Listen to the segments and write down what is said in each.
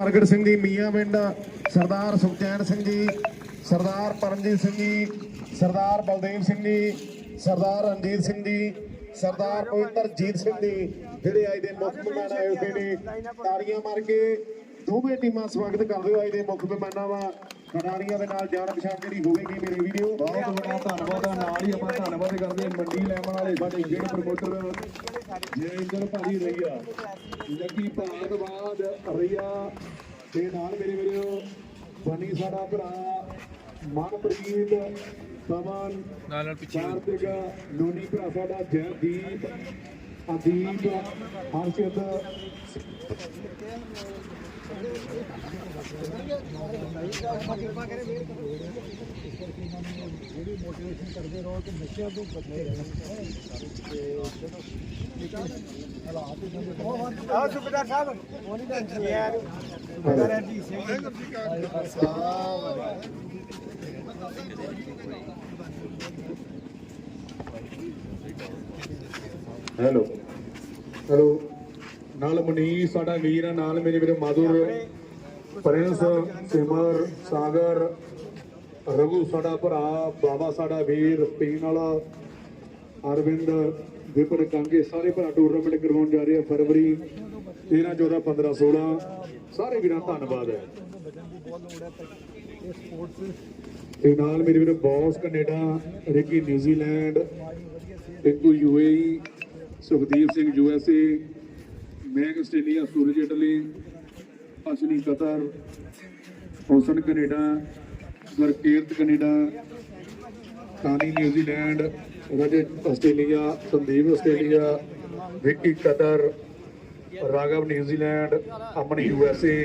ਪ੍ਰਗਟ ਸਿੰਘ ਜੀ, ਮੀਆਂ ਪਿੰਡ, ਸਰਦਾਰ ਸੁਖਚੈਨ ਸਿੰਘ ਜੀ, ਸਰਦਾਰ ਪਰਮਜੀਤ ਸਿੰਘ ਜੀ, ਸਰਦਾਰ ਬਲਦੇਵ ਸਿੰਘ ਜੀ, ਸਰਦਾਰ ਰਣਜੀਤ ਸਿੰਘ ਜੀ, ਸਰਦਾਰ ਪਵਿੱਤਰਜੀਤ ਸਿੰਘ ਜੀ, ਜਿਹੜੇ ਅੱਜ ਦੇ ਮੁੱਖ ਮਹਿਮਾਨ ਆਏ ਹੋਏ ਨੇ। ਤਾੜੀਆਂ ਮਾਰ ਕੇ ਦੋਵੇਂ ਟੀਮਾਂ ਸਵਾਗਤ ਕਰਦੇ ਹੋ ਅੱਜ ਦੇ ਮੁੱਖ ਮਹਿਮਾਨਾਂ ਦਾ ਖਿਡਾਰੀਆਂ ਦੇ ਨਾਲ ਜਾਣ ਪਛਾਣ ਜਿਹੜੀ ਹੋਵੇਗੀ ਮੇਰੀ ਵੀਡੀਓ। ਬਹੁਤ ਬੜਾ ਧੰਨਵਾਦ ਆ ਨਾਲ ਹੀ ਆਪਾਂ ਧੰਨਵਾਦ ਕਰਦੇ ਹਾਂ ਮੰਡੀ ਲੈਵਣ ਵਾਲੇ ਸਾਡੇ ਗੇੜ ਪ੍ਰਮੋਟਰ ਜੈਂਦਰ ਭਾਜੀ ਰਈਆ। ਜੱਗੀ ਭਾਰਤਵਾਦ ਰਈਆ ਤੇ ਨਾਲ ਮੇਰੇ ਵੀਰੋ ਬਣੀ ਸਾਡਾ ਭਰਾ ਮਨਪ੍ਰੀਤ ਪਵਨ ਨਾਲ ਨਾਲ ਪਿੱਛੇ ਕਾਰਤਿਕ ਲੋਨੀ ਭਰਾ ਸਾਡਾ ਜੈਦੀਪ ਅਦੀਪ ਹਰਸ਼ਿਤ ਆਹ ਸੁਬੇਦਾਰ ਸਾਹਿਬ ਉਹਨੀ ਟੈਨਸ਼ਨ ਯਾਰ ਰਣਜੀਤ ਸਿੰਘ ਹੈਲੋ ਹੈਲੋ ਨਾਲ ਮਨੀਸ਼, ਸਾਡਾ ਵੀਰ ਆ, ਨਾਲ ਮੇਰੇ ਵੀਰ ਮਾਧੁਰ, ਪ੍ਰਿੰਸ, ਸਿਮਰ, ਸਾਗਰ, ਰਘੂ ਸਾਡਾ ਭਰਾ, ਬਾਬਾ ਸਾਡਾ ਵੀਰ, ਪੀਣ ਵਾਲਾ, ਅਰਵਿੰਦ, ਵਿਪਨ ਕਾਂਗੇ, ਸਾਰੇ ਭਰਾ ਟੂਰਨਾਮੈਂਟ ਕਰਵਾਉਣ ਜਾ ਰਹੇ ਆ ਫਰਵਰੀ 13 14 15 16 ਸਾਰੇ ਵੀਰਾਂ ਦਾ ਧੰਨਵਾਦ ਹੈ। ਤੇ ਨਾਲ ਮੇਰੇ ਵੀਰ boss Canada, Ricky New Zealand Tinku UAE Sukhdeep Singh USA Meg Australia, Suraj Italy Ashni Qatar, Husan Canada, Gurkirat Canada Kani New Zealand, Rajat Australia, Sandeep Australia, Vicky Qatar Raghav New Zealand, Aman U S A.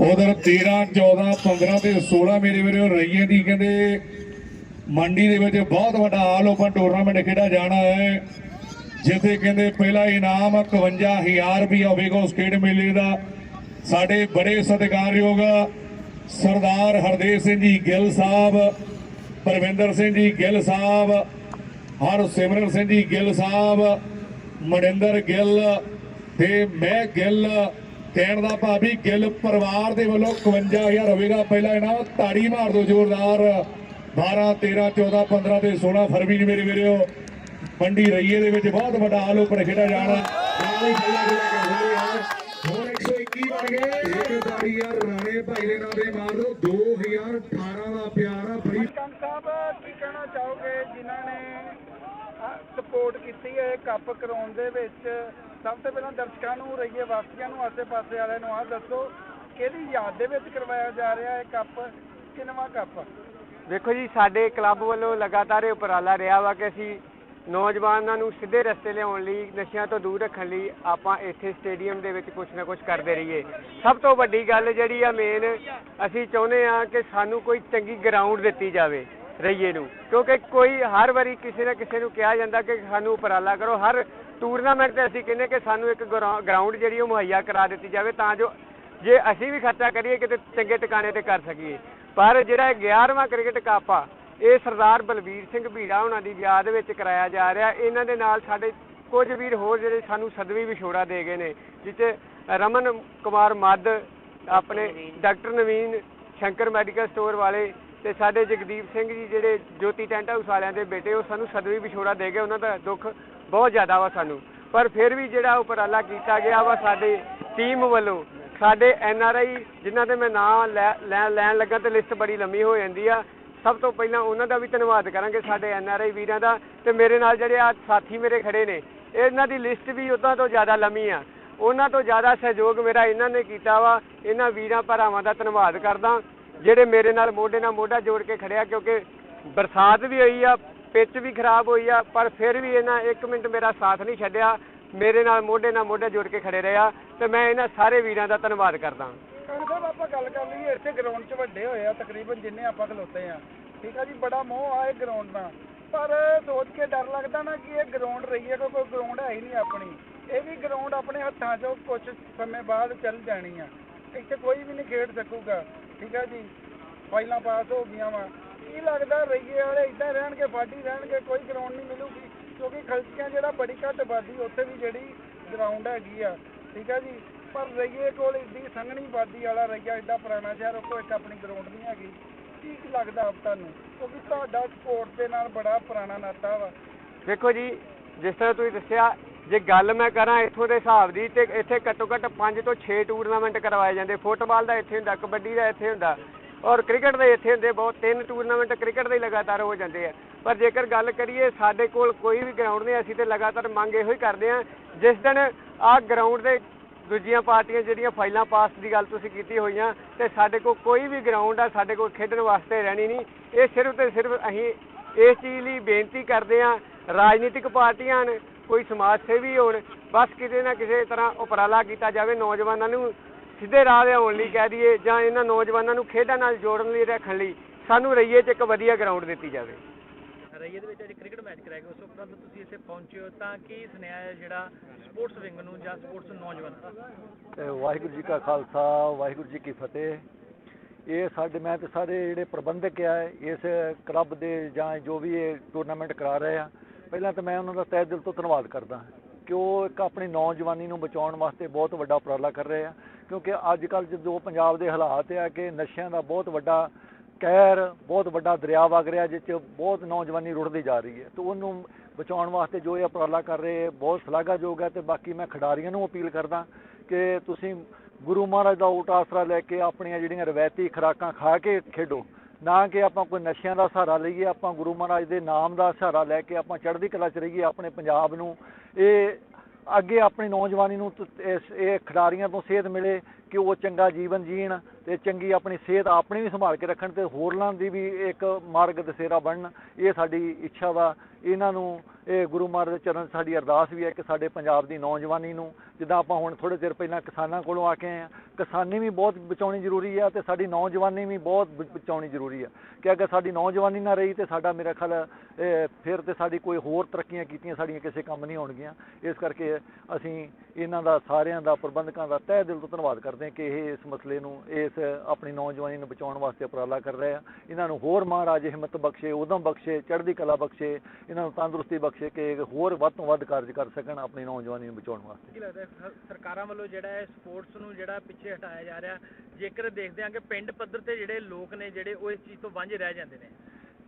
ਉਧਰ 13 14 15 ਤੇ 16 ਮੇਰੇ ਵੀਰੋ, ਰਈਏ ਦੀ ਕਹਿੰਦੇ ਮੰਡੀ ਦੇ ਵਿੱਚ ਬਹੁਤ ਵੱਡਾ ਆਲ ਓਪਨ ਟੂਰਨਾਮੈਂਟ ਖੇਡਿਆ ਜਾਣਾ ਹੈ, ਜਿੱਥੇ ਕਹਿੰਦੇ ਪਹਿਲਾ ਇਨਾਮ 51000 ਰੁਪਇਆ ਹੋਵੇਗਾ ਉਸ ਖੇਡ ਮੇਲੇ ਦਾ। ਸਾਡੇ ਬੜੇ ਸਤਿਕਾਰਯੋਗ ਸਰਦਾਰ ਹਰਦੇਵ ਸਿੰਘ ਜੀ ਗਿੱਲ ਸਾਹਿਬ, ਪਰਵਿੰਦਰ ਸਿੰਘ ਜੀ ਗਿੱਲ ਸਾਹਿਬ ਹਰ ਸਿਮਰਨ ਸਿੰਘ ਜੀ ਗਿੱਲ ਸਾਹਿਬ, ਮਨਿੰਦਰ ਗਿੱਲ ਤੇ ਮੈਂ ਗਿੱਲ, ਕਹਿਣ ਦਾ ਭਾਵੀ ਗਿੱਲ ਪਰਿਵਾਰ ਦੇ ਵੱਲੋਂ 51000 ਹੋਵੇਗਾ। ਪਹਿਲਾ ਇਨਾਮ ਤਾੜੀ ਮਾਰ ਦਿਓ, ਜ਼ੋਰਦਾਰ। 12 13 14 15 ਤੇ 16 ਫਰਵਰੀ ਨੂੰ ਮੇਰੇ ਵੀਰੋ ਮੰਡੀ ਰਈਏ ਦੇ ਵਿੱਚ ਬਹੁਤ ਵੱਡਾ ਆਲ ਓਪਨ ਖੇਡਿਆ ਜਾਣਾ ਨਾਲ ਹੀ ਪਹਿਲਾ ਜਿਹੜਾ ਕਰਦੇ ਯਾਰ ਹੋਰ 121 ਬਣ ਗਏ। ਇੱਕ ਤਾੜੀ ਯਾਰ ਰਾਣੇ ਭਾਈ ਦੇ ਨਾਂ ਮਾਰ ਦਿਓ। 2018 ਦਾ ਪਿਆਰਾ ਬੜੀ ਸਾਹਿਬ ਕੀ ਕਹਿਣਾ ਚਾਹੋਗੇ ਜਿਨ੍ਹਾਂ ਨੇ ਸਪੋਰਟ ਕੀਤੀ ਹੈ ਕੱਪ ਕਰਾਉਣ ਦੇ ਵਿੱਚ? ਸਭ ਤੋਂ ਪਹਿਲਾਂ ਦਰਸ਼ਕਾਂ ਨੂੰ ਰਹੀਏ ਵਾਸੀਆਂ ਨੂੰ ਆਸੇ-ਪਾਸੇ ਵਾਲਿਆਂ ਨੂੰ ਆਹ ਦੱਸੋ ਕਿਹਦੀ ਯਾਦ ਦੇ ਵਿੱਚ ਕਰਵਾਇਆ ਜਾ ਰਿਹਾ ਹੈ ਕੱਪ? ਕਿੰਨਵਾਂ ਕੱਪ? ਵੇਖੋ ਜੀ, ਸਾਡੇ ਕਲੱਬ ਵੱਲੋਂ ਲਗਾਤਾਰ ਇਹ ਉਪਰਾਲਾ ਰਿਹਾ ਵਾ ਕਿ ਅਸੀਂ ਨੌਜਵਾਨਾਂ ਨੂੰ ਸਿੱਧੇ ਰਸਤੇ ਲਿਆਉਣ ਲਈ, ਨਸ਼ਿਆਂ ਤੋਂ ਦੂਰ ਰੱਖਣ ਲਈ ਆਪਾਂ ਇੱਥੇ ਸਟੇਡੀਅਮ ਦੇ ਵਿੱਚ ਕੁਝ ਨਾ ਕੁਝ ਕਰਦੇ ਰਹੀਏ। ਸਭ ਤੋਂ ਵੱਡੀ ਗੱਲ ਜਿਹੜੀ ਆ ਮੇਨ ਅਸੀਂ ਚਾਹੁੰਦੇ ਆ ਕਿ ਸਾਨੂੰ ਕੋਈ ਚੰਗੀ ਗਰਾਊਂਡ ਦਿੱਤੀ ਜਾਵੇ ਰਈਏ ਨੂੰ। ਕਿਉਂਕਿ ਕੋਈ, ਹਰ ਵਾਰੀ ਕਿਸੇ ਨਾ ਕਿਸੇ ਨੂੰ ਕਿਹਾ ਜਾਂਦਾ ਕਿ ਸਾਨੂੰ ਉਪਰਾਲਾ ਕਰੋ। ਹਰ ਟੂਰਨਾਮੈਂਟ ਤੇ ਅਸੀਂ ਕਹਿੰਦੇ ਕਿ ਸਾਨੂੰ ਇੱਕ ਗਰਾਊਂਡ ਜਿਹੜੀ ਉਹ ਮੁਹੱਈਆ ਕਰਾ ਦਿੱਤੀ ਜਾਵੇ ਤਾਂ ਜੋ ਜੇ ਅਸੀਂ ਵੀ ਖਰਚਾ ਕਰੀਏ, ਕਿਤੇ ਚੰਗੇ ਟਿਕਾਣੇ ਤੇ ਕਰ ਸਕੀਏ। ਪਰ ਜਿਹੜਾ 11ਵਾਂ ਕ੍ਰਿਕਟ ਕੱਪ ਆ, ਇਹ ਸਰਦਾਰ ਬਲਵੀਰ ਸਿੰਘ ਭੀੜਾ ਉਹਨਾਂ ਦੀ ਯਾਦ ਵਿੱਚ ਕਰਾਇਆ ਜਾ ਰਿਹਾ। ਇਹਨਾਂ ਦੇ ਨਾਲ ਸਾਡੇ ਕੁਝ ਵੀਰ ਹੋਰ ਜਿਹੜੇ ਸਾਨੂੰ ਸਦਵੀ ਵਿਛੋੜਾ ਦੇ ਗਏ ਨੇ ਜਿੱਥੇ ਰਮਨ ਕੁਮਾਰ ਮੱਧ, ਆਪਣੇ doctor Naveen Shankar medical store ਵਾਲੇ ਤੇ ਸਾਡੇ ਜਗਦੀਪ ਸਿੰਘ ਜੀ ਜਿਹੜੇ ਜੋਤੀ ਟੈਂਟ ਹਾਊਸ ਵਾਲਿਆਂ ਦੇ ਬੇਟੇ, ਉਹ ਸਾਨੂੰ ਸਦਵੀ ਵਿਛੋੜਾ ਦੇ ਗਏ। ਉਹਨਾਂ ਦਾ ਦੁੱਖ ਬਹੁਤ ਜ਼ਿਆਦਾ ਵਾ ਸਾਨੂੰ। ਪਰ ਫਿਰ ਵੀ ਜਿਹੜਾ ਉਪਰਾਲਾ ਕੀਤਾ ਗਿਆ ਵਾ, ਸਾਡੇ ਟੀਮ ਵੱਲੋਂ ਸਾਡੇ ਐਨ ਆਰ ਆਈ, ਜਿਨ੍ਹਾਂ ਦੇ ਮੈਂ ਨਾਂ ਲੈ- ਲੈ- ਲੈਣ ਲੱਗਾ ਤੇ ਲਿਸਟ ਬੜੀ ਲੰਮੀ ਹੋ ਜਾਂਦੀ ਆ। ਸਭ ਤੋਂ ਪਹਿਲਾਂ ਉਹਨਾਂ ਦਾ ਵੀ ਧੰਨਵਾਦ ਕਰਾਂਗੇ ਸਾਡੇ ਐਨ ਆਰ ਆਈ ਵੀਰਾਂ ਦਾ ਤੇ ਮੇਰੇ ਨਾਲ ਜਿਹੜੇ ਆ ਸਾਥੀ ਮੇਰੇ ਖੜੇ ਨੇ, ਇਹਨਾਂ ਦੀ ਲਿਸਟ ਵੀ ਉਹਨਾਂ ਤੋਂ ਜ਼ਿਆਦਾ ਲੰਮੀ ਆ। ਉਹਨਾਂ ਤੋਂ ਜ਼ਿਆਦਾ ਸਹਿਯੋਗ ਮੇਰਾ ਇਹਨਾਂ ਨੇ ਕੀਤਾ ਵਾ। ਇਹਨਾਂ ਵੀਰਾਂ ਭਰਾਵਾਂ ਦਾ ਧੰਨਵਾਦ ਕਰਦਾ। ਜਿਹੜੇ ਮੇਰੇ ਨਾਲ ਮੋਢੇ ਨਾਲ ਮੋਢਾ ਜੋੜ ਕੇ ਖੜਿਆ, ਕਿਉਂਕਿ ਬਰਸਾਤ ਵੀ ਹੋਈ ਆ, ਪਿੱਚ ਵੀ ਖਰਾਬ ਹੋਈ ਆ, ਪਰ ਫਿਰ ਵੀ ਇਹਨਾਂ ਇੱਕ ਮਿੰਟ ਮੇਰਾ ਸਾਥ ਨਹੀਂ ਛੱਡਿਆ। ਮੇਰੇ ਨਾਲ ਮੋਢੇ ਨਾਲ ਮੋਢਾ ਜੋੜ ਕੇ ਖੜੇ ਰਿਹਾ ਤੇ ਮੈਂ ਇਹਨਾਂ ਸਾਰੇ ਵੀਰਾਂ ਦਾ ਧੰਨਵਾਦ ਕਰਦਾ ਕੰਗ ਸਾਹਿਬ, ਆਪਾਂ ਗੱਲ ਕਰ ਲਈਏ, ਇੱਥੇ ਗਰਾਊਂਡ 'ਚ ਵੱਡੇ ਹੋਏ ਆ, ਤਕਰੀਬਨ ਜਿੰਨੇ ਆਪਾਂ ਖਲੋਤੇ ਆ। ਠੀਕ ਆ ਜੀ, ਬੜਾ ਮੋਹ ਆ ਇਹ ਗਰਾਊਂਡ ਦਾ ਪਰ ਸੋਚ ਕੇ ਡਰ ਲੱਗਦਾ ਨਾ ਕਿ ਇਹ ਗਰਾਊਂਡ ਰਹੀ ਹੈ ਕੋਈ ਗਰਾਊਂਡ ਹੈ ਹੀ ਨਹੀਂ ਆਪਣੀ। ਇਹ ਵੀ ਗਰਾਊਂਡ ਆਪਣੇ ਹੱਥਾਂ 'ਚੋਂ ਕੁਝ ਸਮੇਂ ਬਾਅਦ ਚੱਲ ਜਾਣੀ ਆ। ਇੱਥੇ ਕੋਈ ਵੀ ਨਹੀਂ ਖੇਡ ਸਕੂਗਾ। ਠੀਕ ਆ ਜੀ, ਫਾਈਲਾਂ ਪਾਸ ਹੋ ਗਈਆਂ ਵਾ। ਕੀ ਲੱਗਦਾ ਰਈਏ ਵਾਲੇ, ਇਦਾਂ ਰਹਿਣਗੇ ਫਾਡੀ ਰਹਿਣਗੇ, ਕੋਈ ਗਰਾਊਂਡ ਨਹੀਂ ਮਿਲੂਗੀ। ਕਿਉਂਕਿ ਖਲਚੀਆਂ ਜਿਹੜਾ ਬੜੀ ਘੱਟ ਆਬਾਦੀ ਉੱਥੇ ਵੀ ਜਿਹੜੀ ਗਰਾਊਂਡ ਹੈਗੀ ਆ। ਠੀਕ ਹੈ ਜੀ। ਪਰ ਰਈਏ ਕੋਲ ਇੱਡੀ ਸੰਘਣੀ ਬਾਦੀ ਵਾਲਾ ਰਈਆ ਐਡਾ ਪੁਰਾਣਾ ਸ਼ਹਿਰ ਕੋਲ ਇੱਕ ਆਪਣੀ ਗਰਾਊਂਡ ਨਹੀਂ ਹੈਗੀ। ਕੀ ਲੱਗਦਾ ਆਪ ਤੁਹਾਨੂੰ? ਕਿਉਂਕਿ ਤੁਹਾਡਾ ਸਪੋਰਟ ਦੇ ਨਾਲ ਬੜਾ ਪੁਰਾਣਾ ਨਾਤਾ ਵਾ। ਦੇਖੋ ਜੀ, ਜਿਸ ਤਰ੍ਹਾਂ ਤੁਸੀਂ ਦੱਸਿਆ, ਜੇ ਗੱਲ ਮੈਂ ਕਰਾਂ ਇੱਥੋਂ ਦੇ ਹਿਸਾਬ ਦੀ, ਤੇ ਇੱਥੇ ਘੱਟੋ ਘੱਟ 5 ਤੋਂ 6 ਟੂਰਨਾਮੈਂਟ ਕਰਵਾਏ ਜਾਂਦੇ। ਫੁੱਟਬਾਲ ਦਾ ਇੱਥੇ ਹੁੰਦਾ, ਕਬੱਡੀ ਦਾ ਇੱਥੇ ਹੁੰਦਾ, ਔਰ ਕ੍ਰਿਕਟ ਦੇ ਇੱਥੇ ਹੁੰਦੇ ਬਹੁਤ। ਤਿੰਨ ਟੂਰਨਾਮੈਂਟ ਕ੍ਰਿਕਟ ਦੇ ਲਗਾਤਾਰ ਹੋ ਜਾਂਦੇ ਆ। ਪਰ ਜੇਕਰ ਗੱਲ ਕਰੀਏ, ਸਾਡੇ ਕੋਲ ਕੋਈ ਵੀ ਗਰਾਊਂਡ ਨਹੀਂ, ਅਸੀਂ ਤੇ ਲਗਾਤਾਰ ਮੰਗ ਇਹੋ ਹੀ ਕਰਦੇ ਆ ਜਿਸ ਦਿਨ ਆਹ ਗਰਾਊਂਡ ਦੇ ਦੂਜੀਆਂ ਪਾਰਟੀਆਂ ਜਿਹੜੀਆਂ ਫਾਈਲਾਂ ਪਾਸ ਦੀ ਗੱਲ ਤੁਸੀਂ ਕੀਤੀ ਹੋਈਆਂ, ਤੇ ਸਾਡੇ ਕੋਲ ਕੋਈ ਵੀ ਗਰਾਊਂਡ ਆ, ਸਾਡੇ ਕੋਲ ਖੇਡਣ ਵਾਸਤੇ ਰਹਿਣੀ ਨਹੀਂ। ਇਹ ਸਿਰਫ ਤੇ ਸਿਰਫ ਅਸੀਂ ਇਸ ਚੀਜ਼ ਲਈ ਬੇਨਤੀ ਕਰਦੇ ਆ ਰਾਜਨੀਤਿਕ ਪਾਰਟੀਆਂ ਨੇ ਕੋਈ ਸਮਾਜ ਸੇਵੀ ਹੋਣ, ਬਸ ਕਿਤੇ ਨਾ ਕਿਸੇ ਤਰ੍ਹਾਂ ਉਪਰਾਲਾ ਕੀਤਾ ਜਾਵੇ, ਨੌਜਵਾਨਾਂ ਨੂੰ ਸਿੱਧੇ ਰਾਹ ਤੇ ਆਉਣ ਲਈ ਕਹਿ ਦਈਏ, ਜਾਂ ਇਹਨਾਂ ਨੌਜਵਾਨਾਂ ਨੂੰ ਖੇਡਾਂ ਨਾਲ ਜੋੜਨ ਲਈ, ਰੱਖਣ ਲਈ, ਸਾਨੂੰ ਰਈਏ 'ਚ ਇੱਕ ਵਧੀਆ ਗਰਾਊਂਡ ਦਿੱਤੀ ਜਾਵੇ। ਰਈਏ ਦੇ ਵਿੱਚ ਮੈਚ ਕਰਾਇਆ ਗਿਆ, ਉਸ ਉਪਰੰਤ ਤੁਸੀਂ ਇੱਥੇ ਪਹੁੰਚੇ ਹੋ ਤਾਂ ਕੀ ਸੁਨੇਹਾ ਹੈ ਜਿਹੜਾ ਸਪੋਰਟਸ ਵਿੰਗ ਨੂੰ ਜਾਂ ਸਪੋਰਟਸ ਨੌਜਵਾਨਾਂ ਨੂੰ? ਵਾਹਿਗੁਰੂ ਜੀ ਕਾ ਖਾਲਸਾ, ਵਾਹਿਗੁਰੂ ਜੀ ਕੀ ਫਤਿਹ। ਇਹ ਸਾਡੇ, ਮੈਂ ਤੇ ਸਾਰੇ ਜਿਹੜੇ ਪ੍ਰਬੰਧਕ ਆ, ਇਸ ਕਲੱਬ ਦੇ ਜਾਂ ਜੋ ਵੀ ਇਹ ਟੂਰਨਾਮੈਂਟ ਕਰਾ ਰਹੇ ਆ, ਪਹਿਲਾਂ ਤਾਂ ਮੈਂ ਉਹਨਾਂ ਦਾ ਤਹਿ ਦਿਲ ਤੋਂ ਧੰਨਵਾਦ ਕਰਦਾ ਕਿ ਉਹ ਇੱਕ ਆਪਣੀ ਨੌਜਵਾਨੀ ਨੂੰ ਬਚਾਉਣ ਵਾਸਤੇ ਬਹੁਤ ਵੱਡਾ ਉਪਰਾਲਾ ਕਰ ਰਹੇ ਆ, ਕਿਉਂਕਿ ਅੱਜ ਕੱਲ੍ਹ ਜਦੋਂ ਪੰਜਾਬ ਦੇ ਹਾਲਾਤ ਆ ਕਿ ਨਸ਼ਿਆਂ ਦਾ ਬਹੁਤ ਵੱਡਾ ਕਹਿਰ ਬਹੁਤ ਵੱਡਾ ਦਰਿਆ ਵਗ ਰਿਹਾ ਜਿਸ 'ਚ ਬਹੁਤ ਨੌਜਵਾਨੀ ਰੁੜਦੀ ਜਾ ਰਹੀ ਹੈ। ਤੇ ਉਹਨੂੰ ਬਚਾਉਣ ਵਾਸਤੇ ਜੋ ਇਹ ਉਪਰਾਲਾ ਕਰ ਰਹੇ ਬਹੁਤ ਸ਼ਲਾਘਾਯੋਗ ਹੈ ਤੇ ਬਾਕੀ ਮੈਂ ਖਿਡਾਰੀਆਂ ਨੂੰ ਅਪੀਲ ਕਰਦਾ ਕਿ ਤੁਸੀਂ ਗੁਰੂ ਮਹਾਰਾਜ ਦਾ ਓਟ ਆਸਰਾ ਲੈ ਕੇ ਆਪਣੀਆਂ ਜਿਹੜੀਆਂ ਰਵਾਇਤੀ ਖੁਰਾਕਾਂ ਖਾ ਕੇ ਖੇਡੋ। ਨਾ ਕਿ ਆਪਾਂ ਕੋਈ ਨਸ਼ਿਆਂ ਦਾ ਸਹਾਰਾ ਲਈਏ, ਆਪਾਂ ਗੁਰੂ ਮਹਾਰਾਜ ਦੇ ਨਾਮ ਦਾ ਸਹਾਰਾ ਲੈ ਕੇ ਆਪਾਂ ਚੜ੍ਹਦੀ ਕਲਾ 'ਚ ਰਹੀਏ ਆਪਣੇ ਪੰਜਾਬ ਨੂੰ। ਇਹ ਅੱਗੇ ਆਪਣੀ ਨੌਜਵਾਨੀ ਨੂੰ ਇਹ ਖਿਡਾਰੀਆਂ ਤੋਂ ਸੇਧ ਮਿਲੇ ਕਿ ਉਹ ਚੰਗਾ ਜੀਵਨ ਜੀਣ ਤੇ ਚੰਗੀ ਆਪਣੀ ਸਿਹਤ ਆਪਣੀ ਵੀ ਸੰਭਾਲ ਕੇ ਰੱਖਣ ਤੇ ਹੋਰਨਾਂ ਦੀ ਵੀ ਇੱਕ ਮਾਰਗ ਦਸੇਰਾ ਬਣਨ, ਇਹ ਸਾਡੀ ਇੱਛਾ ਵਾ। ਇਹਨਾਂ ਨੂੰ ਇਹ ਗੁਰੂ ਮਹਾਰਾਜ ਦੇ ਚਰਨ 'ਚ ਸਾਡੀ ਅਰਦਾਸ ਵੀ ਹੈ ਕਿ ਸਾਡੇ ਪੰਜਾਬ ਦੀ ਨੌਜਵਾਨੀ ਨੂੰ, ਜਿੱਦਾਂ ਆਪਾਂ ਹੁਣ ਥੋੜੇ ਚਿਰ ਪਹਿਲਾਂ ਕਿਸਾਨਾਂ ਕੋਲੋਂ ਆ ਕੇ ਆਏ ਆ ਕਿਸਾਨੀ ਵੀ ਬਹੁਤ ਬਚਾਉਣੀ ਜ਼ਰੂਰੀ ਆ ਤੇ ਸਾਡੀ ਨੌਜਵਾਨੀ ਵੀ ਬਹੁਤ ਬ- ਬਚਾਉਣੀ ਜ਼ਰੂਰੀ ਆ। ਕਿ ਅਗਰ ਸਾਡੀ ਨੌਜਵਾਨੀ ਨਾ ਰਹੀ ਤੇ ਸਾਡਾ ਮੇਰਾ ਖਿਆਲ ਫਿਰ ਤੇ ਸਾਡੀ ਕੋਈ ਹੋਰ ਤਰੱਕੀਆਂ ਕੀਤੀਆਂ, ਸਾਡੀਆਂ ਕਿਸੇ ਕੰਮ ਨਹੀਂ ਹੋਣਗੀਆਂ। ਇਸ ਕਰਕੇ ਅਸੀਂ ਇਹਨਾਂ ਦਾ, ਸਾਰਿਆਂ ਦਾ, ਪ੍ਰਬੰਧਕਾਂ ਦਾ ਤਹਿ ਦਿਲ ਤੋਂ ਧੰਨਵਾਦ ਕਰਦੇ ਹਾਂ ਕਿ ਇਹ ਇਸ ਮਸਲੇ ਨੂੰ, ਇਸ ਆਪਣੀ ਨੌਜਵਾਨੀ ਨੂੰ ਬਚਾਉਣ ਵਾਸਤੇ ਉਪਰਾਲਾ ਕਰ ਰਹੇ ਆ। ਇਹਨਾਂ ਨੂੰ ਹੋਰ ਮਹਾਰਾਜ ਹਿੰਮਤ ਬਖਸ਼ੇ ਉਦਮ ਬਖਸ਼ੇ, ਚੜ੍ਹਦੀ ਕਲਾ ਬਖਸ਼ੇ, ਇਹਨਾਂ ਨੂੰ ਤੰਦਰੁਸਤੀ ਬਖਸ਼ੇ ਕਿ ਹੋਰ ਵੱਧ ਤੋਂ ਵੱਧ ਕਾਰਜ ਕਰ ਸਕਣ, ਆਪਣੀ ਨੌਜਵਾਨੀ ਨੂੰ ਬਚਾਉਣ ਵਾਸਤੇ। ਕੀ ਲੱਗਦਾ ਸਰਕਾਰਾਂ ਵੱਲੋਂ ਜਿਹੜਾ ਹੈ ਸਪੋਰਟਸ ਨੂੰ ਜਿਹੜਾ ਪਿੱਛੇ ਹਟਾਇਆ ਜਾ ਰਿਹਾ। ਜੇਕਰ ਦੇਖਦੇ ਹਾਂ ਕਿ ਪਿੰਡ ਪੱਧਰ ਤੇ ਜਿਹੜੇ ਲੋਕ ਨੇ, ਜਿਹੜੇ ਉਹ ਇਸ ਚੀਜ਼ ਤੋਂ ਵਾਂਝੇ ਰਹਿ ਜਾਂਦੇ ਨੇ।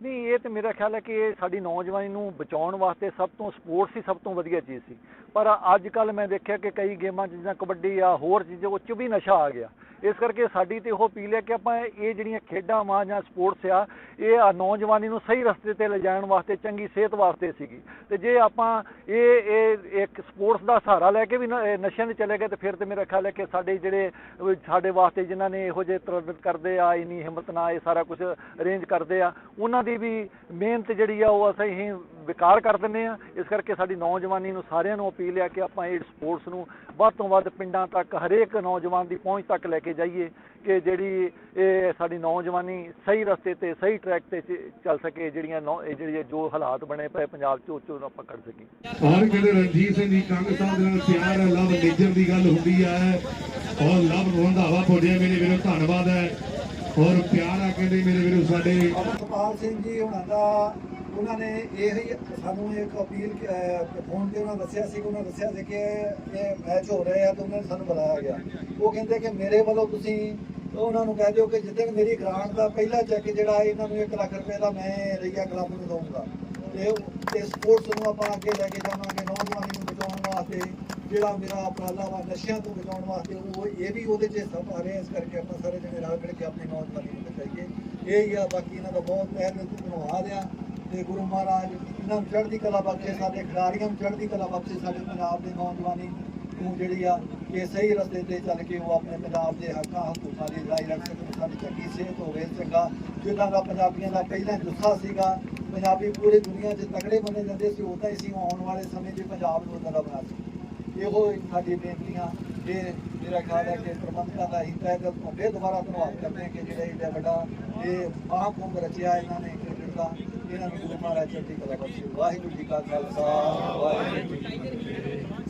ਨਹੀਂ, ਇਹ ਤੇ ਮੇਰਾ ਖਿਆਲ ਹੈ ਕਿ ਇਹ ਸਾਡੀ ਨੌਜਵਾਨੀ ਨੂੰ ਬਚਾਉਣ ਵਾਸਤੇ ਸਭ ਤੋਂ, ਸਪੋਰਟਸ ਹੀ ਸਭ ਤੋਂ ਵਧੀਆ ਚੀਜ਼ ਸੀ। ਪਰ ਅੱਜ ਕੱਲ ਮੈਂ ਦੇਖਿਆ ਕਿ ਕਈ ਗੇਮਾਂ 'ਚ ਜਿੱਦਾਂ ਕਬੱਡੀ ਆ, ਹੋਰ ਚੀਜ਼ਾਂ, ਉਹ 'ਚ ਵੀ ਨਸ਼ਾ ਆ ਗਿਆ। ਇਸ ਕਰਕੇ ਸਾਡੀ ਤੇ ਉਹ ਅਪੀਲ ਹੈ ਕਿ ਆਪਾਂ ਇਹ ਜਿਹੜੀਆਂ ਖੇਡਾਂ ਵਾਂ ਜਾਂ ਸਪੋਰਟਸ ਆ, ਇਹ ਆ ਨੌਜਵਾਨੀ ਨੂੰ ਸਹੀ ਰਸਤੇ ਤੇ ਲਿਜਾਣ ਵਾਸਤੇ, ਚੰਗੀ ਸਿਹਤ ਵਾਸਤੇ ਸੀਗੀ। ਤੇ ਜੇ ਆਪਾਂ ਇਹ ਇਹ ਇੱਕ ਸਪੋਰਟਸ ਦਾ ਸਹਾਰਾ ਲੈ ਕੇ ਵੀ ਨਸ਼ਿਆਂ 'ਤੇ ਚਲੇ ਗਏ ਤੇ ਫਿਰ ਤੇ ਮੇਰਾ ਖਿਆਲ ਹੈ ਕਿ ਸਾਡੇ ਜਿਹੜੇ ਸਾਡੇ ਵਾਸਤੇ ਜਿਨ੍ਹਾਂ ਨੇ ਇਹੋ ਜਿਹੇ ਤਰਦਦ ਕਰਦੇ ਆ, ਇੰਨੀ ਹਿੰਮਤ ਨਾਲ ਇਹ ਸਾਰਾ ਕੁਝ ਅਰੇਂਜ ਕਰਦੇ ਆ, ਉਹਨਾਂ ਦੀ ਵੀ ਮਿਹਨਤ ਜਿਹੜੀ ਆ, ਉਹ ਅਸੀਂ ਹੀ ਵਿਕਾਰ ਕਰ ਦਿੰਦੇ ਆ। ਇਸ ਕਰਕੇ ਸਾਡੀ ਨੌਜਵਾਨੀ ਨੂੰ ਸਾਰਿਆਂ ਨੂੰ ਅਪੀਲ ਹੈ ਕਿ ਆਪਾਂ ਇਹ ਸਪੋਰਟਸ ਨੂੰ ਵੱਧ ਤੋਂ ਵੱਧ ਪਿੰਡਾਂ ਤੱਕ ਹਰੇਕ ਨੌਜਵਾਨ ਦੀ ਪਹੁੰਚ ਤੱਕ ਲੈ ਕੇ ਜਾਈਏ ਕਿ ਜਿਹੜੀ ਇਹ ਸਾਡੀ ਨੌਜਵਾਨੀ ਸਹੀ ਰਸਤੇ ਤੇ ਸਹੀ ਟਰੈਕ ਤੇ ਚੱਲ ਸਕੇ ਜਿਹੜੀਆਂ ਨੌ- ਇਹ ਜਿਹੜੀ ਜੋ ਹਾਲਾਤ ਬਣੇ ਪਏ ਪੰਜਾਬ 'ਚ ਉਹ 'ਚੋਂ ਆਪਾਂ ਕੱਢ ਸਕੀਏ। ਔਰ ਕਹਿੰਦੇ ਰਣਜੀਤ ਸਿੰਘ ਜੀ ਕੰਗ ਸਾਹਿਬ ਦੇ ਨਾਲ ਪਿਆਰ ਹੈ ਲਵ ਨੇਜਰ ਦੀ ਗੱਲ ਹੁੰਦੀ ਹੈ। ਔਰ ਲਵ ਰੰਧਾਵਾ ਭੋਜਿਆ ਮੇਰੇ ਵੀਰੋ ਧੰਨਵਾਦ ਹੈ। ਔਰ ਪਿਆਰ ਆ ਕਹਿੰਦੇ ਮੇਰੇ ਵੀਰੋ ਸਾਡੇ ਅਮਰਪਾਲ ਸਿੰਘ ਜੀ ਉਹਨਾਂ ਦਾ ਉਹਨਾਂ ਨੇ ਇਹ ਹੀ ਸਾਨੂੰ ਇੱਕ ਅਪੀਲ ਫੋਨ ਤੇ ਉਹਨਾਂ ਦੱਸਿਆ ਸੀ ਕਿ ਉਹਨਾਂ ਦੱਸਿਆ ਸੀ ਕਿ ਇਹ ਮੈਚ ਹੋ ਰਹੇ ਆ ਤਾਂ ਉਹਨਾਂ ਨੇ ਸਾਨੂੰ ਬੁਲਾਇਆ ਗਿਆ। ਉਹ ਕਹਿੰਦੇ ਕਿ ਮੇਰੇ ਵੱਲੋਂ ਤੁਸੀਂ ਉਹਨਾਂ ਨੂੰ ਕਹਿ ਦਿਓ ਕਿ ਜਿੱਦਣ ਮੇਰੀ ਗ੍ਰਾਂਟ ਦਾ ਪਹਿਲਾ ਚੈੱਕ ਜਿਹੜਾ ਇਹਨਾਂ ਨੂੰ 1 ਲੱਖ ਰੁਪਏ ਦਾ ਮੈਂ ਰਈਆ ਕਲੱਬ ਨੂੰ ਦਊਂਗਾ। ਤੇ ਤੇ ਸਪੋਰਟਸ ਨੂੰ ਆਪਾਂ ਅੱਗੇ ਲੈ ਕੇ ਜਾਵਾਂਗੇ, ਨੌਜਵਾਨੀ ਨੂੰ ਬਚਾਉਣ ਵਾਸਤੇ, ਜਿਹੜਾ ਮੇਰਾ ਉਪਰਾਲਾ ਵਾ, ਨਸ਼ਿਆਂ ਤੋਂ ਬਚਾਉਣ ਵਾਸਤੇ, ਉਹ ਇਹ ਵੀ ਉਹਦੇ 'ਚ ਹਿੱਸਾ ਪਾ ਰਹੇ ਇਸ ਕਰਕੇ ਆਪਾਂ ਸਾਰੇ ਜਣੇ ਰਲ ਮਿਲ ਕੇ ਆਪਣੀ ਨੌਜਵਾਨੀ ਨੂੰ ਬਚਾਈਏ। ਇਹ ਹੀ ਆ, ਬਾਕੀ ਇਹਨਾਂ ਦਾ ਬਹੁਤ ਤਹਿ ਧੰਨਵਾਦ ਆ ਤੇ ਗੁਰੂ ਮਹਾਰਾਜ, ਇਹਨਾਂ ਨੂੰ ਚੜ੍ਹਦੀ ਕਲਾ ਬਖਸ਼ੇ ਸਾਡੇ ਖਿਡਾਰੀਆਂ ਨੂੰ ਚੜ੍ਹਦੀ ਕਲਾ ਬਖਸ਼ੇ ਸਾਡੇ ਪੰਜਾਬ ਦੇ ਨੌਜਵਾਨੀ ਨੂੰ ਜਿਹੜੀ ਆ ਕਿ ਸਹੀ ਰਸਤੇ ਤੇ ਚੱਲ ਕੇ ਉਹ ਆਪਣੇ ਪੰਜਾਬ ਦੇ ਹੱਕਾਂ ਹਕੂਕਾਂ ਦੀ ਲੜਾਈ ਲੜ ਸਕਣ, ਸਾਡੀ ਚੰਗੀ ਸਿਹਤ ਹੋਵੇ, ਚੰਗਾ, ਜਿੱਦਾਂ ਦਾ ਪੰਜਾਬੀਆਂ ਦਾ ਪਹਿਲਾਂ ਜੁੱਸਾ ਸੀਗਾ, ਪੰਜਾਬੀ ਪੂਰੀ ਦੁਨੀਆ 'ਚ ਤਕੜੇ ਮੰਨੇ ਜਾਂਦੇ ਸੀ, ਉਦਾਂ ਹੀ ਸੀ ਆਉਣ ਵਾਲੇ ਸਮੇਂ 'ਚ ਪੰਜਾਬ ਨੂੰ ਉਦਾਂ ਦਾ ਬਣਾ ਸੀ ਇਹੋ ਸਾਡੀ ਬੇਨਤੀਆਂ ਇਹ ਮੇਰਾ ਖਿਆਲ ਹੈ ਕਿ ਪ੍ਰਬੰਧਕਾਂ ਦਾ ਹੀ ਤਹਿ ਦਿਲ ਤੋਂ ਫੇਰ ਦੁਬਾਰਾ ਧੰਨਵਾਦ ਕਰਦੇ ਹਾਂ ਕਿ ਜਿਹੜਾ ਇਹਦਾ ਵੱਡਾ ਇਹ ਮਹਾਂਕੁੰਭ ਰਚਿਆ ਇਹਨਾਂ ਨੇ ਕ੍ਰਿਕਟ ਦਾ। ਇਹਨਾਂ ਨੂੰ ਗੁਰੂ ਮਹਾਰਾਜ ਚੜ੍ਹਦੀ ਕਲਾ ਬਖਸ਼ੇ। ਵਾਹਿਗੁਰੂ ਜੀ ਕਾ ਖਾਲਸਾ, ਵਾਹਿਗੁਰੂ ਜੀ ਕੀ ਫਤਿਹ।